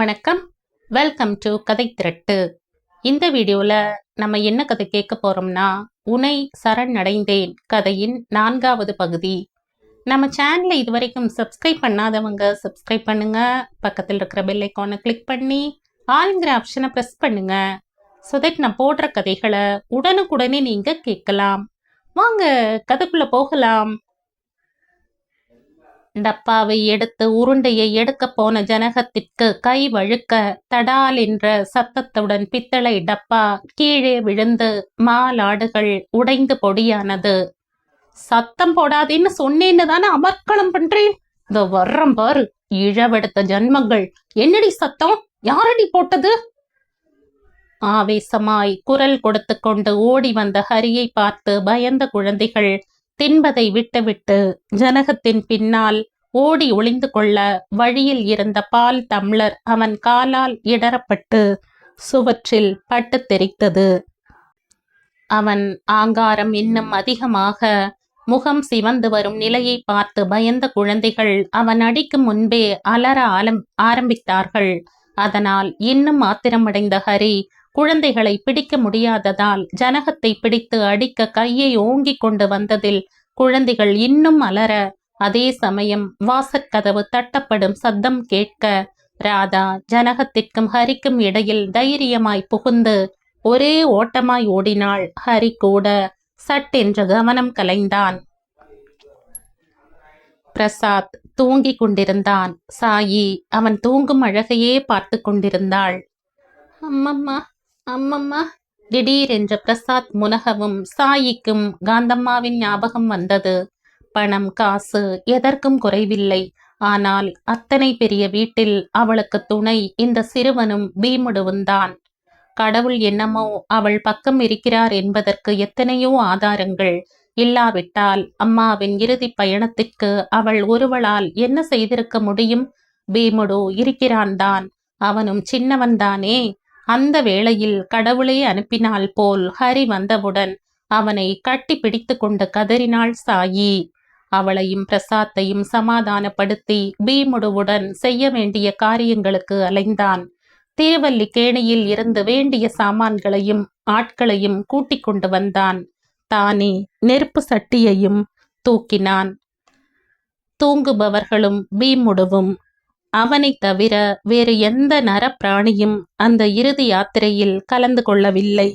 வணக்கம். Welcome to கதை திரட்டு. இந்த வீடியோவில் நம்ம என்ன கதை கேட்க போகிறோம்னா உனை சரணடைந்தேன் கதையின் நான்காவது பகுதி. நம்ம சேனலை இதுவரைக்கும் சப்ஸ்கிரைப் பண்ணாதவங்க சப்ஸ்கிரைப் பண்ணுங்க. பக்கத்தில் இருக்கிற பெல் ஐக்கானை கிளிக் பண்ணி ஆளுங்கிற ஆப்ஷனை ப்ரெஸ் பண்ணுங்க. ஸோ தட் நான் போடுற கதைகளை உடனுக்குடனே நீங்கள் கேட்கலாம். வாங்க கதைக்குள்ளே போகலாம். டப்பாவை எடுத்து உருண்டையை எடுக்க போன ஜனகத்திற்கு கை வழுக்க தடால் என்ற சத்தத்துடன் பித்தளை டப்பா கீழே விழுந்து மாலாடுகள் உடைந்து பொடியானது. சத்தம் போடாதேன்னு சொன்னேன்னு தானே அமர்க்களம் பண்றேன்? இந்த வர்றம் பாரு இழவெடுத்த ஜன்மங்கள். என்னடி சத்தம்? யாரடி போட்டது? ஆவேசமாய் குரல் கொடுத்து கொண்டு ஓடி வந்த ஹரியை பார்த்து பயந்த குழந்தைகள் தின்பதை விட்டுவிட்டு ஜனகத்தின் பின்னால் ஓடி ஒளிந்து கொள்ள வழியில் இருந்த பால் தம்ளர் அவன் காலால் இடறப்பட்டு சுவற்றில் பட்டு தெரித்தது. அவன் ஆங்காரம் இன்னும் அதிகமாக முகம் சிவந்து வரும் நிலையை பார்த்து பயந்த குழந்தைகள் அவன் அடிக்கும் முன்பே அலற ஆலம் ஆரம்பித்தார்கள். அதனால் இன்னும் ஆத்திரமடைந்த ஹரி குழந்தைகளை பிடிக்க முடியாததால் ஜனகத்தை பிடித்து அடிக்க கையை ஓங்கிக் கொண்டு வந்ததில் குழந்தைகள் இன்னும் அலற. அதே சமயம் வாசற்கதவு தட்டப்படும் சத்தம் கேட்க ராதா ஜனகத்திற்கும் ஹரிக்கும் இடையில் தைரியமாய் புகுந்து ஒரே ஓட்டமாய் ஓடினாள் ஹரி கூட. சட்டென்று கவனம் கலைந்தான். பிரசாத் தூங்கிக் கொண்டிருந்தான். சாயி அவன் தூங்கும் அழகையே பார்த்து கொண்டிருந்தாள். அம்மம்மா அம்மம்மா திடீரென்று பிரசாத் முனகவும் சாயிக்கும் காந்தம்மாவின் ஞாபகம் வந்தது. பணம் காசு எதற்கும் குறைவில்லை. ஆனால் அத்தனை பெரிய வீட்டில் அவளுக்கு துணை இந்த சிறுவனும் பீமுடுவுந்தான் கடவுள் என்னமோ அவள் பக்கம் இருக்கிறார் என்பதற்கு எத்தனையோ ஆதாரங்கள். இல்லாவிட்டால் அம்மாவின் இறுதி பயணத்திற்கு அவள் ஒருவளால் என்ன செய்திருக்க முடியும்? பீமுடு இருக்கிறான் தான் அவனும் சின்னவன்தானே? அந்த வேளையில் கடவுளே அனுப்பினால் போல் ஹரி வந்தவுடன் அவனை கட்டி பிடித்து கொண்டு கதறினாள் சாயி. அவளையும் பிரசாத்தையும் சமாதானப்படுத்தி பீமுடுவுடன் செய்ய வேண்டிய காரியங்களுக்கு அலைந்தான். திருவல்லிக்கேணியில் இருந்து வேண்டிய சாமான்களையும் ஆட்களையும் கூட்டிக் கொண்டு வந்தான். தானே நெருப்பு சட்டியையும் தூக்கினான். தூங்குபவர்களும் பீமுடுவும் அவனைத் தவிர வேறு எந்த நரப்பிராணியும் அந்த இறுதி யாத்திரையில் கலந்து கொள்ளவில்லை.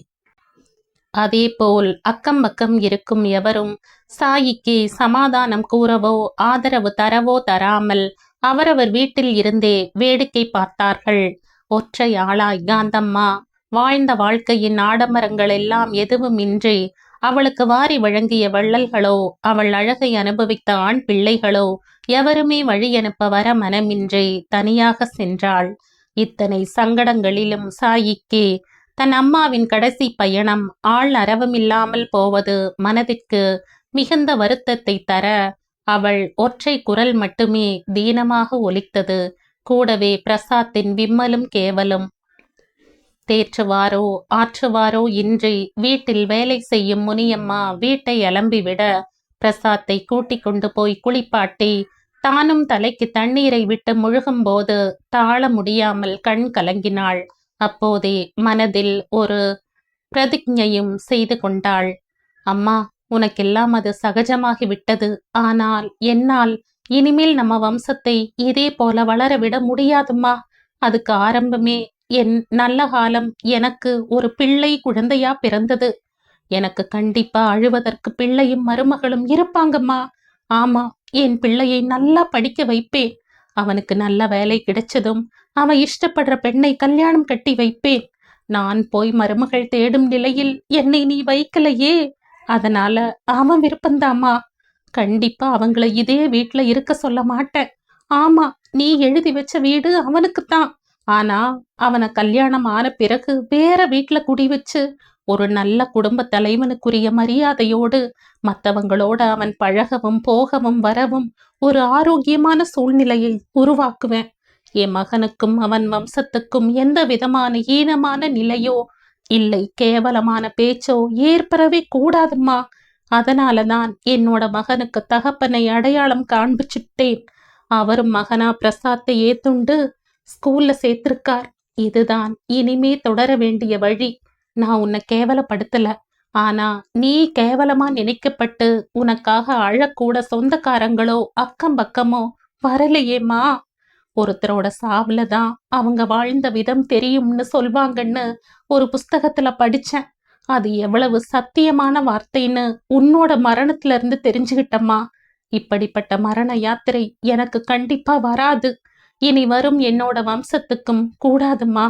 அதேபோல் அக்கம் பக்கம் இருக்கும் எவரும் சாயிக்கு சமாதானம் கூறவோ ஆதரவு தரவோ தராமல் அவரவர் வீட்டில் இருந்தே வேடிக்கை பார்த்தார்கள். ஒற்றை ஆளாய் காந்தம்மா வாழ்ந்த வாழ்க்கையின் ஆடம்பரங்கள் எல்லாம் எதுவுமின்றி அவளுக்கு வாரி வழங்கிய வள்ளல்களோ அவள் அழகை அனுபவித்த ஆண் பிள்ளைகளோ எவருமே வழி அனுப்ப வர மனமின்றி தனியாக சென்றாள். இத்தனை சங்கடங்களிலும் சாயிக்கே தன் அம்மாவின் கடைசி பயணம் ஆள் அரவமில்லாமல் போவது மனதிற்கு மிகுந்த வருத்தத்தை தர அவள் ஒற்றை குரல் மட்டுமே தீனமாக ஒலித்தது. கூடவே பிரசாத்தின் விம்மலும் கேவலும். தேற்றுவாரோ ஆற்றுவாரோ இன்றி வீட்டில் வேலை செய்யும் முனியம்மா வீட்டை அலம்பிவிட பிரசாத்தை கூட்டிக் கொண்டு போய் குளிப்பாட்டி தானும் தலைக்கு தண்ணீரை விட்டு முழுகும்போது தாழ முடியாமல் கண் கலங்கினாள். அப்போதே மனதில் ஒரு பிரதிஜையும் செய்து கொண்டாள். அம்மா உனக்கெல்லாம் அது சகஜமாகி விட்டது. ஆனால் என்னால் இனிமேல் நம்ம வம்சத்தை இதே போல வளர விட முடியாதும்மா. அதுக்கு ஆரம்பமே என் நல்ல காலம் எனக்கு ஒரு பிள்ளை குழந்தையா பிறந்தது. எனக்கு கண்டிப்பா அழுவதற்கு பிள்ளையும் மருமகளும் இருப்பாங்கம்மா. ஆமா என் பிள்ளையை நல்லா படிக்க வைப்பேன். அவனுக்கு நல்ல வேலை கிடைச்சதும் அவன் இஷ்டப்படுற பெண்ணை கல்யாணம் கட்டி வைப்பேன். நான் போய் மருமகள் தேடும் நிலையில் என்னை நீ வைக்கலையே. அதனால அவன் விருப்பந்தாமா கண்டிப்பா அவங்கள இதே வீட்ல இருக்க சொல்ல மாட்டேன். ஆமா நீ எழுதி வச்ச வீடு அவனுக்குத்தான். ஆனா அவனை கல்யாணம் ஆன பிறகு வேற வீட்டுல குடி வச்சு ஒரு நல்ல குடும்ப தலைவனுக்குரிய மரியாதையோடு மற்றவங்களோட அவன் பழகவும் போகவும் வரவும் ஒரு ஆரோக்கியமான சூழ்நிலையை உருவாக்குவேன். என் மகனுக்கும் அவன் வம்சத்துக்கும் எந்த விதமான ஈனமான நிலையோ இல்லை. கேவலமான பேச்சோ ஏற்படவே கூடாதும்மா. அதனாலதான் என்னோட மகனுக்கு தகப்பனை அடையாளம் காண்பிச்சுட்டேன். அவரும் மகனா பிரசாத்தை ஏத்துண்டு ஸ்கூல்ல சேர்த்திருக்கார். இதுதான் இனிமே தொடர வேண்டிய வழி. நான் உன்னை கேவலப்படுத்தல. ஆனா நீ கேவலமா நினைக்கப்பட்டு உனக்காக அழக்கூட சொந்தக்காரங்களோ அக்கம் பக்கமோ வரலையேம்மா? ஒருத்தரோட சாவுல தான் அவங்க வாழ்ந்த விதம் தெரியும்னு சொல்வாங்கன்னு ஒரு புஸ்தகத்துல படிச்சேன். அது எவ்வளவு சத்தியமான வார்த்தைன்னு உன்னோட மரணத்துல இருந்து தெரிஞ்சுக்கிட்டம்மா இப்படிப்பட்ட மரண யாத்திரை எனக்கு கண்டிப்பா வராது. இனி வரும் என்னோட வம்சத்துக்கும் கூடாதும்மா.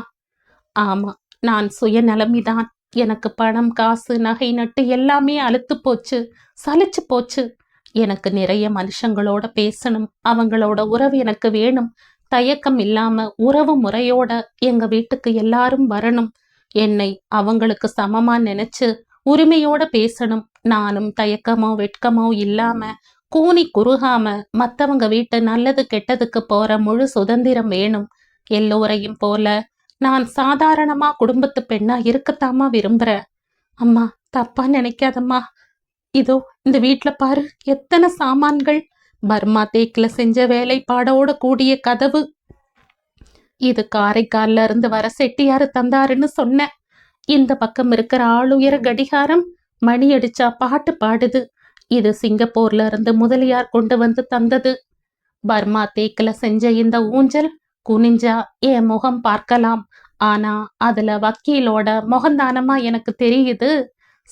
ஆமா நான் சுயநலமிதான். எனக்கு பணம் காசு நகை நட்டு எல்லாமே அழுத்து போச்சு சலிச்சு போச்சு. எனக்கு நிறைய மனுஷங்களோட பேசணும் அவங்களோட உறவு எனக்கு வேணும். தயக்கம் இல்லாம உறவு முறையோட எங்க வீட்டுக்கு எல்லாரும் வரணும். என்னை அவங்களுக்கு சமமா நினைச்சு உரிமையோட பேசணும். நானும் தயக்கமோ வெட்கமோ இல்லாம கூனி குறுகாம மத்தவங்க வீட்டு நல்லது கெட்டதுக்கு போற முழு சுதந்திரம் வேணும். எல்லோரையும் போல நான் சாதாரணமா குடும்பத்து பெண்ணா இருக்கத்தாமா விரும்புறேன். அம்மா தப்பா நினைக்காதம்மா. இதோ இந்த வீட்ல பாரு எத்தனை சாமான்கள். பர்மா தேக்கில செஞ்ச வேலைப்பாடோட கூடிய கதவு. இது காரைக்கால்ல இருந்து வர செட்டியாரு தந்தாருன்னு சொன்னேன். இந்த பக்கம் இருக்கிற ஆளுயர கடிகாரம் மணி அடிச்சா பாட்டு பாடுது. இது சிங்கப்பூர்ல இருந்து முதலியார் கொண்டு வந்து தந்தது. பர்மா தேக்கில செஞ்ச இந்த ஊஞ்சல் குனிஞ்சா என் முகம் பார்க்கலாம். ஆனா அதுல வக்கீலோட முகந்தானமா எனக்கு தெரியுது.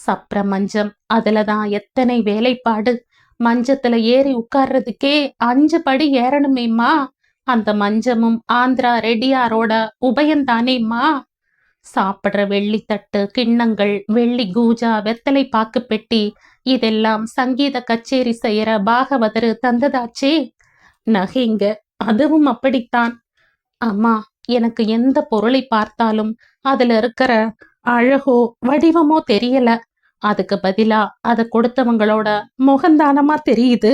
சப்ர மஞ்சம் அதுலதான் எத்தனை வேலைப்பாடு. மஞ்சத்துல ஏறி உட்கார்றதுக்கே அஞ்சு படி ஏறணுமேம்மா. அந்த மஞ்சமும் ஆந்திரா ரெடியாரோட உபயந்தானேம்மா. சாப்பிடுற வெள்ளித்தட்டு கிண்ணங்கள் வெள்ளி கூஜா வெத்தலை பாக்கு பெட்டி இதெல்லாம் சங்கீத கச்சேரி செய்யற பாகவதரு தந்ததாச்சே. நகைங்க அதுவும் அப்படித்தான். அம்மா எனக்கு எந்த பொருளை பார்த்தாலும் அதுல இருக்கிற அழகோ வடிவமோ தெரியல. அதுக்கு பதிலா அதை கொடுத்தவங்களோட முகந்தானமா தெரியுது.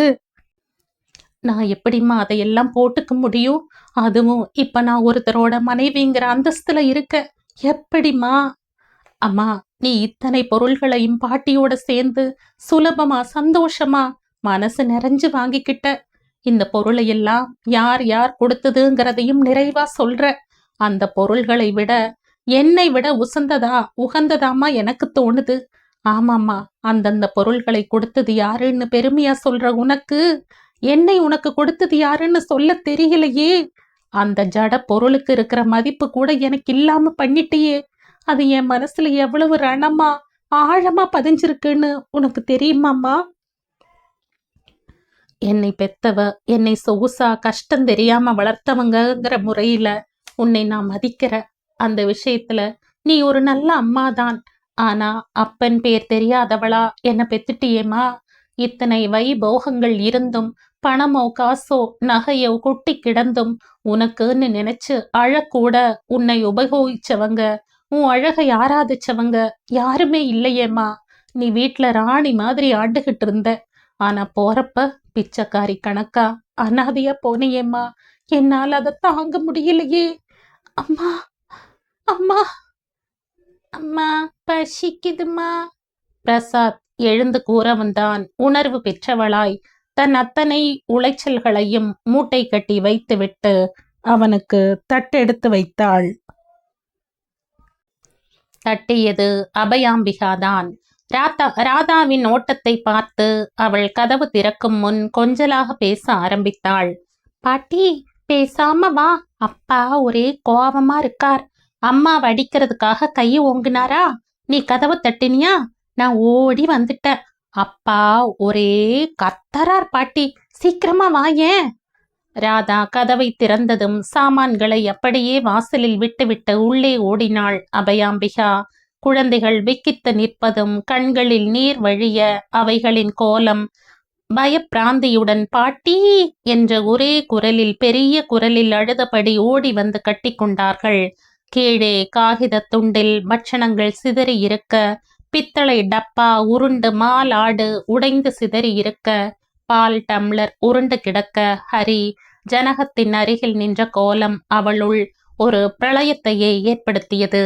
நான் எப்படிம்மா அதையெல்லாம் போட்டுக்க முடியும்? அதுவும் இப்ப நான் ஒருத்தரோட மனைவிங்கிற அந்தஸ்துல இருக்க எப்படிம்மா? அம்மா நீ இத்தனை பொருள்களையும் பாட்டியோட சேர்ந்து சுலபமா சந்தோஷமா மனசு நிறைஞ்சு வாங்கிக்கிட்ட. இந்த பொருளையெல்லாம் யார் யார் கொடுத்ததுங்கிறதையும் நிறைவா சொல்ற. அந்த பொருள்களை விட என்னை விட உசந்ததா உகந்ததாமா எனக்கு தோணுது. ஆமாம்மா அந்தந்த பொருள்களை கொடுத்தது யாருன்னு பெருமையா சொல்ற உனக்கு? என்னை உனக்கு கொடுத்தது யாருன்னு சொல்ல தெரியலையே. அந்த ஜட பொருளுக்கு இருக்கிற மதிப்பு கூட எனக்கு இல்லாம பண்ணிட்டியே. அது என் மனசுல எவ்வளவு ரணமா ஆழமா பதிஞ்சிருக்குன்னு உனக்கு தெரியுமாம்மா? என்னை பெத்தவ என்னை சொகுசா கஷ்டம் தெரியாம வளர்த்தவங்கங்கிற முறையில உன்னை நான் மதிக்கிற அந்த விஷயத்துல நீ ஒரு நல்ல அம்மாதான். ஆனா அப்பன் பேர் தெரியாதவளா என்ன பெத்துட்டியேமா இத்தனை வைபோகங்கள் இருந்தும் பணமோ காசோ நகையோ கொட்டி கிடந்தும் உனக்குன்னு நினைச்சு அழக்கூட உன்னை உபயோகிச்சவங்க உன் அழகை ஆராதிச்சவங்க யாருமே இல்லையேம்மா. நீ வீட்டுல ராணி மாதிரி ஆண்டுகிட்டு இருந்த ஆனா போறப்ப பிச்சைக்காரி கணக்கா அனாதையா போனியேம்மா. என்னால் அதை தாங்க முடியலையே. அம்மா அம்மா அம்மா பசிக்குதுமா பிரசாத் எழுந்து கூற வந்தான். உணர்வு பெற்றவளாய் தன் அத்தனை உளைச்சல்களையும் மூட்டை கட்டி வைத்துவிட்டு அவனுக்கு தட்டெடுத்து வைத்தாள். தட்டியது அபயாம்பிகாதான். ராதா ராதாவின் ஓட்டத்தை பார்த்து அவள் கதவு திறக்கும் முன் கொஞ்சலாக பேச ஆரம்பித்தாள். பாட்டி பேசாம வா. அப்பா ஒரே கோபமா இருக்கார். அம்மா வடிக்கிறதுக்காக கையை ஓங்குனாரா? நீ கதவு தட்டினியா? நான் ஓடி வந்துட்டேன். அப்பா ஒரே கத்தரார் பாட்டி. சீக்கிரமா வாயேன் ராதா கதவை திறந்ததும் சாமான்களை அப்படியே வாசலில் விட்டுவிட்டு உள்ளே ஓடினாள் அபயாம்பிகா. குழந்தைகள் விக்கித்து நிற்பதும் கண்களில் நீர் வழிய அவைகளின் கோலம் பயப்பிராந்தியுடன் பாட்டி என்ற ஒரே குரலில் பெரிய குரலில் அழுதபடி ஓடி வந்து கட்டிக்கொண்டார்கள். கீழே காகித துண்டில் பட்சணங்கள் சிதறி இருக்க பித்தளை டப்பா உருண்டு மால் ஆடு உடைந்து சிதறி இருக்க பால் டம்ளர் உருண்டு கிடக்க ஹரி ஜனகத்தின் அருகில் நின்ற கோலம் அவளுள் ஒரு பிரளயத்தையே ஏற்படுத்தியது.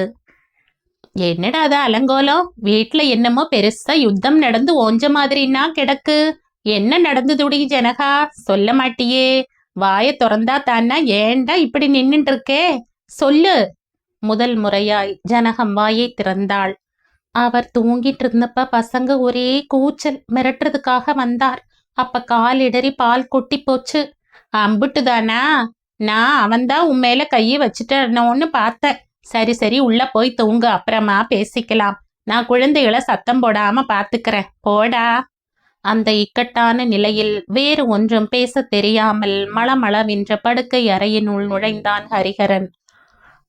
என்னடா அது அலங்கோலம்? வீட்ல என்னமோ பெருசா யுத்தம் நடந்து ஓஞ்ச மாதிரின்னா கிடக்கு. என்ன நடந்ததுடி ஜனகா? சொல்ல மாட்டியே. வாயை திறந்தா தானா ஏன்டா இப்படி நின்னுட்டு இருக்கே சொல்லு. முதல் முறையாய் ஜனகம் வாயை திறந்தாள். அவர் தூங்கிட்டு இருந்தப்ப பசங்க ஒரே கூச்சல் மிரட்டுறதுக்காக வந்தார். அப்ப கால் இடறி பால் கொட்டி போச்சு. அம்புட்டுதானா? நான் அவன்தான் உன் மேல கையை வச்சுட்டனோன்னு பார்த்தேன். சரி சரி உள்ள போய் தூங்கு. அப்புறமா பேசிக்கலாம். நான் குழந்தைகளை சத்தம் போடாம பாத்துக்கிறேன். போடா. அந்த இக்கட்டான நிலையில் வேறு ஒன்றும் பேச தெரியாமல் மளமளவென்ற படுக்கை அறையினுள் நுழைந்தான் ஹரிஹரன்.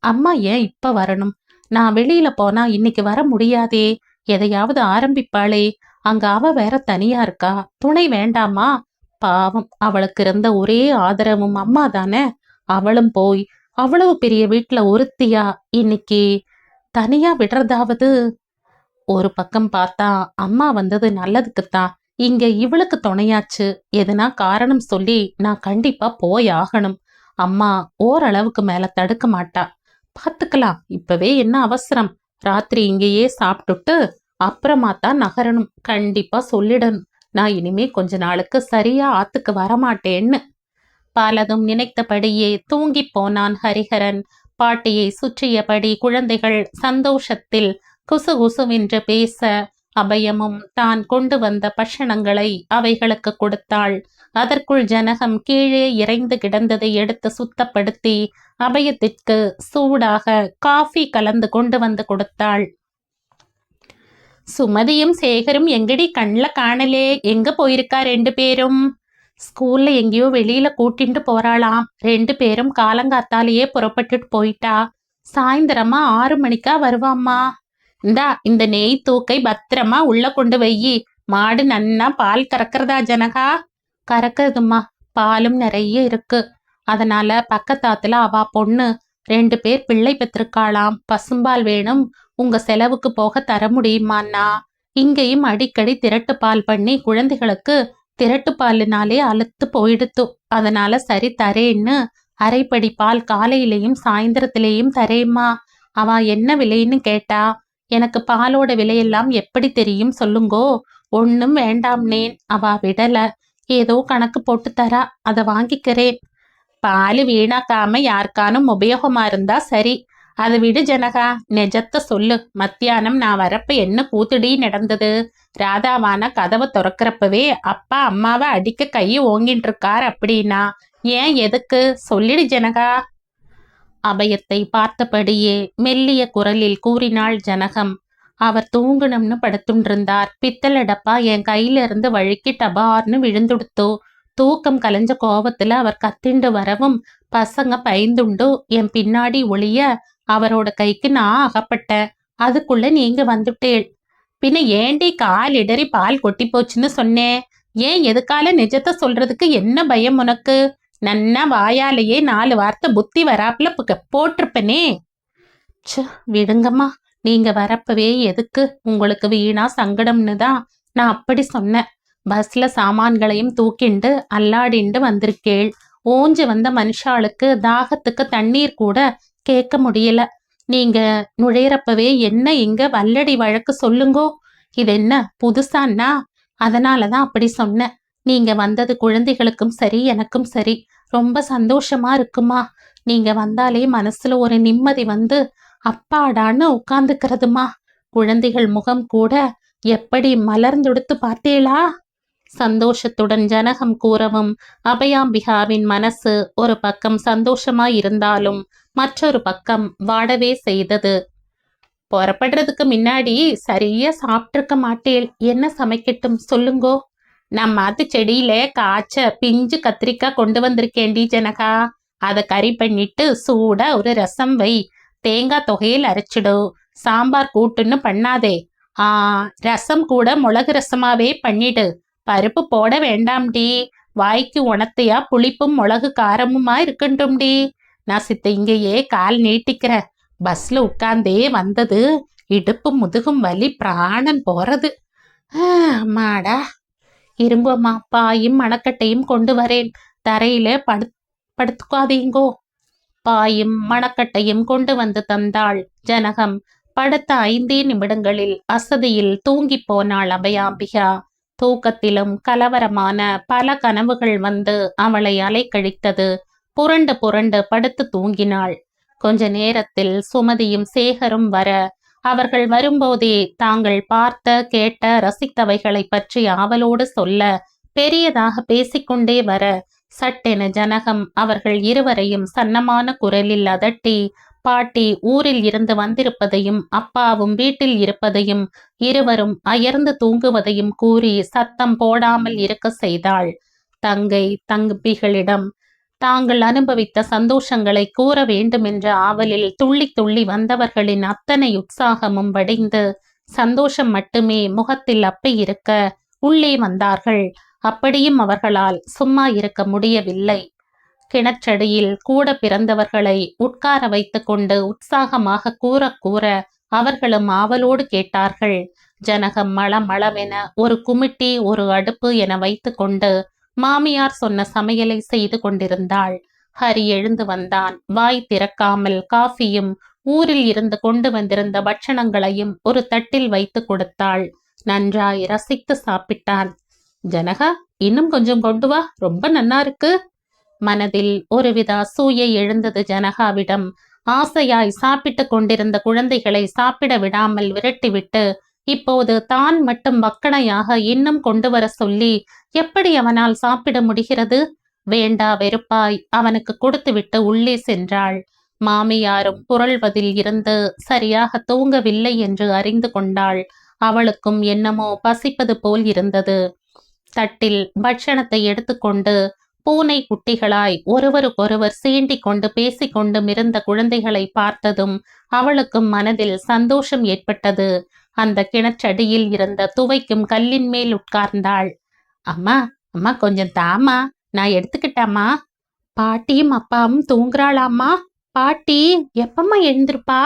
அம்மா ஏன் இப்ப வரணும்? நான் வெளியில போனா இன்னைக்கு வர முடியாதே. எதையாவது ஆரம்பிப்பாளே. அங்க அவ வேற தனியா இருக்கா? துணை வேண்டாமா? பாவம். அவளுக்கு இருந்த ஒரே ஆதரவும் அம்மா தானே அவளும் போய் அவ்வளவு பெரிய வீட்டில் ஒருத்தியா? இன்னைக்கு தனியா விடுறதாவது? ஒரு பக்கம் பார்த்தா அம்மா வந்தது நல்லதுக்குத்தான். இங்க இவளுக்கு துணையாச்சு. எதுனா காரணம் சொல்லி நான் கண்டிப்பா போய் ஆகணும். அம்மா ஓரளவுக்கு மேல தடுக்க மாட்டா. பாத்துக்கலாம். இப்பவே என்ன அவசரம்? ராத்திரி இங்கேயே சாப்பிட்டுட்டு அப்புறமா தான் நகரணும். கண்டிப்பா சொல்லிடணும். நான் இனிமே கொஞ்ச நாளுக்கு சரியா ஆத்துக்கு வரமாட்டேன்னு. பலதும் நினைத்தபடியே தூங்கிப் போனான் ஹரிஹரன். பாட்டியை சுற்றியபடி குழந்தைகள் சந்தோஷத்தில் குசுகுசுவென்று பேச அபயமும் தான் கொண்டு வந்த பஷணங்களை அவைகளுக்கு கொடுத்தாள். அதற்குள் ஜனகம் கீழே இறைந்து கிடந்ததை எடுத்து சுத்தப்படுத்தி அபயத்திற்கு சூடாக காஃபி கலந்து கொண்டு வந்து கொடுத்தாள். சுமதியும் சேகரும் எங்கடி கண்ணில் காணலே? எங்க போயிருக்கா ரெண்டு பேரும்? ஸ்கூல்ல எங்கேயோ வெளியில கூட்டிட்டு போறாளாம் ரெண்டு பேரும் காலங்காத்தாலேயே புறப்பட்டுட்டு போயிட்டா சாயந்தரமா ஆறு மணிக்கா வருவாம்மா இந்தா இந்த நெய் தூக்கை பத்திரமா உள்ள கொண்டு வையி மாடு நன்னா பால் கறக்கிறதா ஜனகா கறக்குறதும்மா பாலும் நிறைய இருக்கு அதனால பக்கத்தாத்துல அவ பொண்ணு ரெண்டு பேர் பிள்ளை பெற்றிருக்காளாம் பசும்பால் வேணும் உங்க செலவுக்கு போக தர முடியுமாண்ணா இங்கேயும் அடிக்கடி திரட்டு பால் பண்ணி குழந்தைகளுக்கு திரட்டு பாலுனாலே அழுத்து போயிடுத்து. அதனால சரி தரேன்னு அரைப்படி பால் காலையிலையும் சாயந்தரத்திலேயும் தரேம்மா. அவ என்ன விலைன்னு கேட்டா எனக்கு பாலோட விலையெல்லாம் எப்படி தெரியும் சொல்லுங்கோ. ஒன்னும் வேண்டாம்னேன் அவ விடல. ஏதோ கணக்கு போட்டு தரா. அதை வாங்கிக்கிறேன். பால் வீணாக்காம யாருக்கானும் உபயோகமா இருந்தா சரி. அதை விடு ஜனகா நெஜத்த சொல்லு. மத்தியானம் நான் வரப்ப என்ன கூத்துடி நடந்தது? ராதாவான கதவை திறக்கிறப்பவே அப்பா அம்மாவை அடிக்க கையை ஓங்கிட்டு இருக்கார் அப்படின்னா ஏன் எதுக்கு? சொல்லிடு ஜனகா. அபயத்தை பார்த்தபடியே மெல்லிய குரலில் கூறினாள் ஜனகம். அவர் தூங்கணும்னு படுத்துண்டிருந்தார். பித்தளை டப்பா என் கையில இருந்து வழுக்கி டபார்னு விழுந்துடுத்தோ. தூக்கம் கலைஞ்ச கோவத்துல அவர் கத்திண்டு வரவும் பசங்க பயந்துண்டு. என் பின்னாடி ஒளிய அவரோட கைக்கு நான் அகப்பட்ட அதுக்குள்ள நீங்க வந்துட்டேள் பின்ன ஏண்டி கால் இடறி பால் கொட்டி போச்சுன்னு சொன்னேன் ஏன் எதுக்கால நிஜத்தை சொல்றதுக்கு என்ன பயம் உனக்கு? நன்னா வாயாலேயே நாலு வார்த்தை புத்தி வராப்புல போட்டிருப்பனே. ச்ச விடுங்கம்மா. நீங்க வரப்பவே எதுக்கு? உங்களுக்கு வீணா சங்கடம்னு தான் நான் அப்படி சொன்னேன். பஸ்ல சாமான்களையும் தூக்கிண்டு அல்லாடிண்டு வந்திருக்கேள். ஓஞ்சு வந்த மனுஷாளுக்கு தாகத்துக்கு தண்ணீர் கூட கேட்க முடியல. நீங்க நுழையிறப்பவே என்ன இங்க வல்லடி வழக்கு சொல்லுங்கோ? இது என்ன புதுசான்னா? அதனாலதான் அப்படி சொன்னேன் நீங்க வந்தது குழந்தைகளுக்கும் சரி எனக்கும் சரி. ரொம்ப சந்தோஷமா இருக்குமா? நீங்க வந்தாலே மனசுல ஒரு நிம்மதி வந்து அப்பாடான்னு உட்கார்ந்துக்கிறதுமா? குழந்தைகள் முகம் கூட எப்படி மலர்ந்தெடுத்து பார்த்தேளா? சந்தோஷத்துடன் ஜனகம் கூறவும் அபயாம்பிகாவின் மனசு ஒரு பக்கம் சந்தோஷமாய் இருந்தாலும் மற்றொரு பக்கம் வாடவே செய்தது. புறப்படுறதுக்கு முன்னாடி சரியா சாப்பிட்டிருக்க மாட்டேன் என்ன சமைக்கட்டும் சொல்லுங்கோ. நம்ம மாத்து செடியில காய்ச்ச பிஞ்சு கத்திரிக்காய் கொண்டு வந்திருக்கேன்டி ஜனகா. அதை கறி பண்ணிட்டு சூடா ஒரு ரசம் வை. தேங்காய் தொகையில் அரைச்சிடு. சாம்பார் கூட்டுன்னு பண்ணாதே. ஆ ரசம் கூட மிளகு ரசமாவே பண்ணிடு. பருப்பு போட வேண்டாம்டி. வாய்க்கு உணத்தையா புளிப்பும் மிளகு காரமுமா இருக்கட்டும்டி. நான் சித்த இங்கேயே கால் நீட்டிக்கிறேன். பஸ்ல உட்காந்தே வந்தது. இடுப்பு முதுகும் வலி பிராணன் போறது. ஆ, அம்மாடா. இரும்புமா பாயும் மணக்கட்டையும் கொண்டு வரேன். தரையில படு படுத்துக்காதீங்கோ. பாயும் மணக்கட்டையும் கொண்டு வந்து தந்தாள் ஜனகம். படுத்த ஐந்தே நிமிடங்களில் அசதியில் தூங்கிப் போனாள் அபயாம்பிகா. தூக்கத்திலும் கலவரமான பல கனவுகள் வந்து அவளை அலைக்கழித்தது. புரண்டு புரண்டு படுத்து தூங்கினாள். கொஞ்ச நேரத்தில் சுமதியும் சேகரும் வர அவர்கள் வரும்போதே தாங்கள் பார்த்த கேட்ட ரசித்தவைகளை பற்றி ஆவலோடு சொல்ல பெரியதாக பேசிக்கொண்டே வர சட்டென ஜனகம் அவர்கள் இருவரையும் சன்னமான குரலில் அதட்டி பாட்டி ஊரில் இருந்து வந்திருப்பதையும் அப்பாவும் வீட்டில் இருப்பதையும் இருவரும் அயர்ந்து தூங்குவதையும் கூறி சத்தம் போடாமல் இருக்க செய்தாள். தங்கை தம்பிகளிடம் தாங்கள் அனுபவித்த சந்தோஷங்களை கூற வேண்டுமென்ற ஆவலில் துள்ளி துள்ளி வந்தவர்களின் அத்தனை உற்சாகமும் வடிந்து சந்தோஷம் மட்டுமே முகத்தில் அப்பி இருக்க உள்ளே வந்தார்கள். அப்படியும் அவர்களால் சும்மா இருக்க முடியவில்லை. கிணற்றடியில் கூட பிறந்தவர்களை உட்கார வைத்துக்கொண்டு உற்சாகமாக கூற கூற அவர்களும் ஆவலோடு கேட்டார்கள். ஜனகம் மளமளவென ஒரு குமிட்டி ஒரு அடுப்பு என வைத்துக்கொண்டு மாமியார் சொன்ன சமையலை செய்து கொண்டிருந்தாள். ஹரி எழுந்து வந்தான். வாய் திறக்காமல் காஃபியும் ஊரில் இருந்து கொண்டு வந்திருந்த பட்சணங்களையும் ஒரு தட்டில் வைத்து கொடுத்தாள். நன்றாய் ரசித்து சாப்பிட்டான். ஜனகா இன்னும் கொஞ்சம் கொண்டு வா. ரொம்ப நன்னா இருக்கு. மனதில் ஒருவித அசூயை எழுந்தது ஜனகாவிடம். ஆசையாய் சாப்பிட்டு கொண்டிருந்த குழந்தைகளை சாப்பிட விடாமல் விரட்டிவிட்டு இப்போது தான் மட்டும் வக்கணையாக இன்னும் கொண்டு வர சொல்லி எப்படி அவனால் சாப்பிட முடிகிறது? வேண்டா வெறுப்பாய் அவனுக்கு கொடுத்துவிட்டு உள்ளே சென்றாள். மாமியாரும் புரள்வதில் இருந்து சரியாக தூங்கவில்லை என்று அறிந்து கொண்டாள். அவளுக்கும் என்னமோ பசிப்பது போல் இருந்தது. தட்டில் பட்சணத்தை எடுத்துக்கொண்டு பூனை குட்டிகளாய் ஒருவருக்கொருவர் சீண்டிக் கொண்டு பேசிக்கொண்டும் இருந்த குழந்தைகளை பார்த்ததும் அவளுக்கும் மனதில் சந்தோஷம் ஏற்பட்டது. அந்த கிணற்றடியில் இருந்த துவைக்கும் கல்லின் மேல் உட்கார்ந்தாள். அம்மா அம்மா கொஞ்சம் தாமா நான் எடுத்துக்கிட்டாமா பாட்டியும் அப்பாவும் தூங்குறாளாம்மா? பாட்டி எப்பம்மா எழுந்திருப்பா?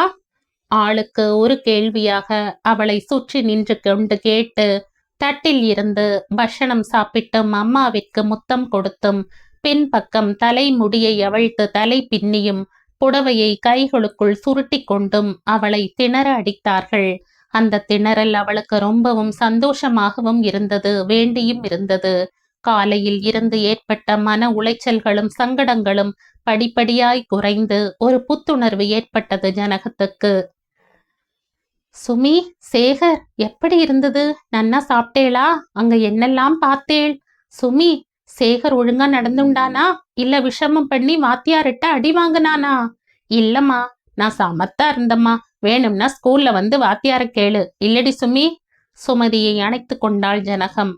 ஆளுக்கு ஒரு கேள்வியாக அவளை சுற்றி நின்று கொண்டு கேட்டு தட்டில் இருந்து பஷணம் சாப்பிட்டும் அம்மாவிற்கு முத்தம் கொடுத்தும் பின்பக்கம் தலைமுடியை அவிழ்த்து தலை பின்னியும் புடவையை கைகளுக்குள் சுருட்டி கொண்டும் அவளை திணற அடித்தார்கள். அந்த திணறல் அவளுக்கு ரொம்பவும் சந்தோஷமாகவும் இருந்தது வேண்டியும் இருந்தது. காலையில் இருந்து ஏற்பட்ட மன உளைச்சல்களும் சங்கடங்களும் படிப்படியாய் குறைந்து ஒரு புத்துணர்வு ஏற்பட்டது ஜனகத்துக்கு. சுமி சேகர் எப்படி இருந்தது? நன்னா சாப்பிட்டேளா? அங்க என்னெல்லாம் பார்த்தேள்? சுமி சேகர் ஒழுங்கா நடந்துண்டானா? இல்ல விஷமம் பண்ணி வாத்தியார்கிட்ட அடி வாங்கினானா? இல்லம்மா நான் சமத்தா இருந்தம்மா. வேணும்னா ஸ்கூல்ல வந்து வாத்தியார கேளு. இல்லடி சுமி. சுமதியை அணைத்து கொண்டாள் ஜனகம்.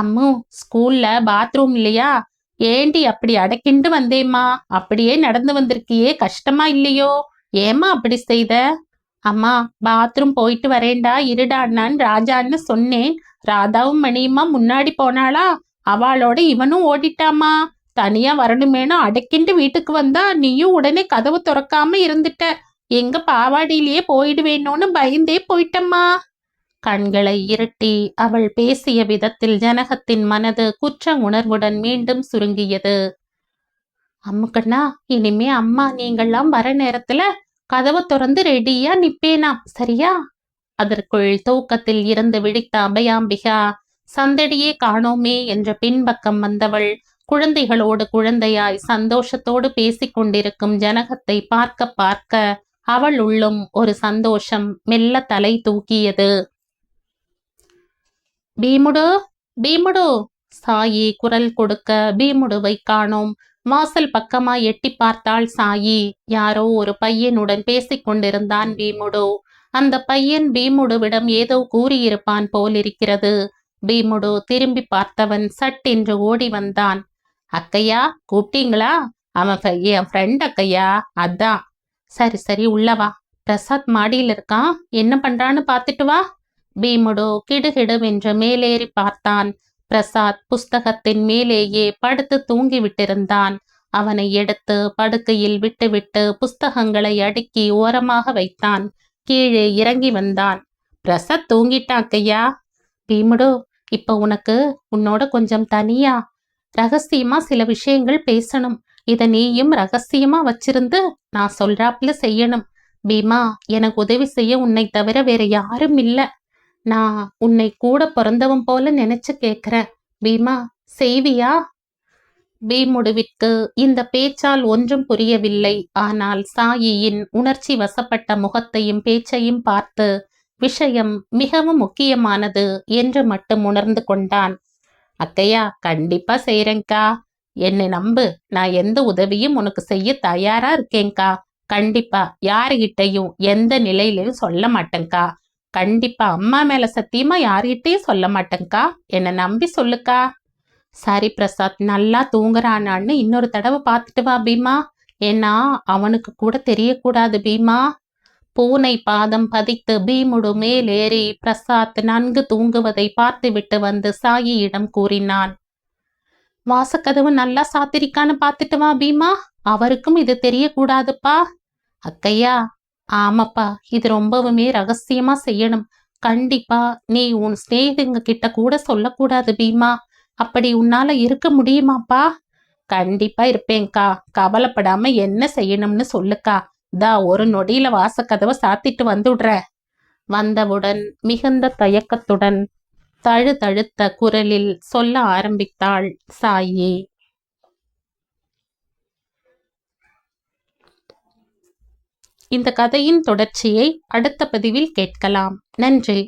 அம்மு ஸ்கூல்ல பாத்ரூம் இல்லையா? ஏண்டி அப்படி அடக்கிண்டு வந்தேம்மா? அப்படியே நடந்து வந்திருக்கியே கஷ்டமா இல்லையோ? ஏம்மா அப்படி செய்த? அம்மா பாத்ரூம் போயிட்டு வரேன்டா இருடான்னான் ராஜான்னு சொன்னேன். ராதாவும் மணியுமா முன்னாடி போனாளா? அவளோட இவனும் ஓடிட்டாமா தனியா வரணுமேனு அடக்கிண்டு வீட்டுக்கு வந்தா நீயும் உடனே கதவு திறக்காம இருந்துட்ட. எங்க பாவாடியிலேயே போயிடுவேணும்னு பயந்தே போயிட்டம்மா. கண்களை இருட்டி அவள் பேசிய விதத்தில் ஜனகத்தின் மனது குற்ற உணர்வுடன் மீண்டும் சுருங்கியது. அம்முக்கண்ணா இனிமே அம்மா நீங்கள்லாம் வர நேரத்துல கதவை திறந்து ரெடியா நிப்பேனாம் சரியா? அதற்குள் தூக்கத்தில் இருந்து விழித்த அபயாம்பிகா சந்தடியே காணோமே என்ற பின்பக்கம் வந்தவள் குழந்தைகளோடு குழந்தையாய் சந்தோஷத்தோடு பேசிக் கொண்டிருக்கும் ஜனகத்தை பார்க்க பார்க்க அவள் உள்ளும் ஒரு சந்தோஷம் மெல்ல தலை தூக்கியது. பீமுடு பீமுடு! சாயி குரல் கொடுக்க பீமுடுவை காணோம். வாசல் பக்கமா எட்டி பார்த்தாள் சாயி. யாரோ ஒரு பையனுடன் பேசிக் கொண்டிருந்தான் பீமுடு. அந்த பையன் பீமுடுவிடம் ஏதோ கூறியிருப்பான் போலிருக்கிறது. பீமுடு திரும்பி பார்த்தவன் சட்டென்று ஓடி வந்தான். அக்கையா கூப்பிட்டீங்களா அவன் என் ஃப்ரெண்ட் அக்கையா? அதான். சரி சரி உள்ளவா பிரசாத் மாடியில் இருக்கான். என்ன பண்றான்னு பார்த்துட்டு வா. பீமுடு கிடுகிடுவென்று மேலேறி பார்த்தான். பிரசாத் புஸ்தகத்தின் மேலேயே படுத்து தூங்கி விட்டிருந்தான் அவனை எடுத்து படுக்கையில் விட்டுவிட்டு புஸ்தகங்களை அடுக்கி ஓரமாக வைத்தான். கீழே இறங்கி வந்தான். பிரசாத் தூங்கிட்டான் கையா பீமுடு இப்ப உனக்கு உன்னோட கொஞ்சம் தனியா? ரகசியமா சில விஷயங்கள் பேசணும். இத நீயும் ரகசியமா வச்சிருந்து நான் சொல்றாப்புல செய்யணும். பீமா எனக்கு உதவி செய்ய உன்னை தவிர வேற யாரும் இல்லை. நான் உன்னை கூட பிறந்தவன் போல நினைச்சு கேக்குறேன். பீமா செய்வியா? பீமுடுவிற்கு இந்த பேச்சால் ஒன்றும் புரியவில்லை. ஆனால் சாயியின் உணர்ச்சி வசப்பட்ட முகத்தையும் பேச்சையும் பார்த்து விஷயம் மிகவும் முக்கியமானது என்று மட்டும் உணர்ந்து கொண்டான். அக்கையா கண்டிப்பா செய்றேன்க்கா. என்னை நம்பு. நான் எந்த உதவியும் உனக்கு செய்ய தயாரா இருக்கேன்க்கா. கண்டிப்பா யாருகிட்டையும் எந்த நிலையிலையும் சொல்ல மாட்டேன்க்கா. கண்டிப்பா அம்மா மேல சத்தியமா யார்கிட்டயும் சொல்ல மாட்டேன்க்கா என்னை நம்பி சொல்லுக்கா. சரி பிரசாத் நல்லா தூங்குறானான்னு இன்னொரு தடவை பார்த்துட்டு வா பீமா. ஏன்னா அவனுக்கு கூட தெரியக்கூடாது பீமா. பூனை பாதம் பதித்து பீமுடு மேலேறி பிரசாத் நன்கு தூங்குவதை பார்த்துவிட்டு வந்து சாயியிடம் கூறினான். வாசக்கதவு நல்லா சாத்திரிக்கான்னு பார்த்துட்டு வா பீமா. அவருக்கும் இது தெரியக்கூடாதுப்பா. அக்கையா ஆமாப்பா இது ரொம்பவுமே ரகசியமா செய்யணும். கண்டிப்பா நீ உன் சிநேகிதங்க கிட்ட கூட சொல்லக்கூடாது பீமா. அப்படி உன்னால இருக்க முடியுமாப்பா? கண்டிப்பா இருப்பேன்க்கா. கவலைப்படாம என்ன செய்யணும்னு சொல்லுக்கா. தா ஒரு நொடியில வாசக்கதவை சாத்திட்டு வந்துடுற. வந்தவுடன் மிகுந்த தயக்கத்துடன் தழுதழுத்த குரலில் சொல்ல ஆரம்பித்தாள் சாயி. இந்த கதையின் தொடர்ச்சியை அடுத்த பதிவில் கேட்கலாம். நன்றி.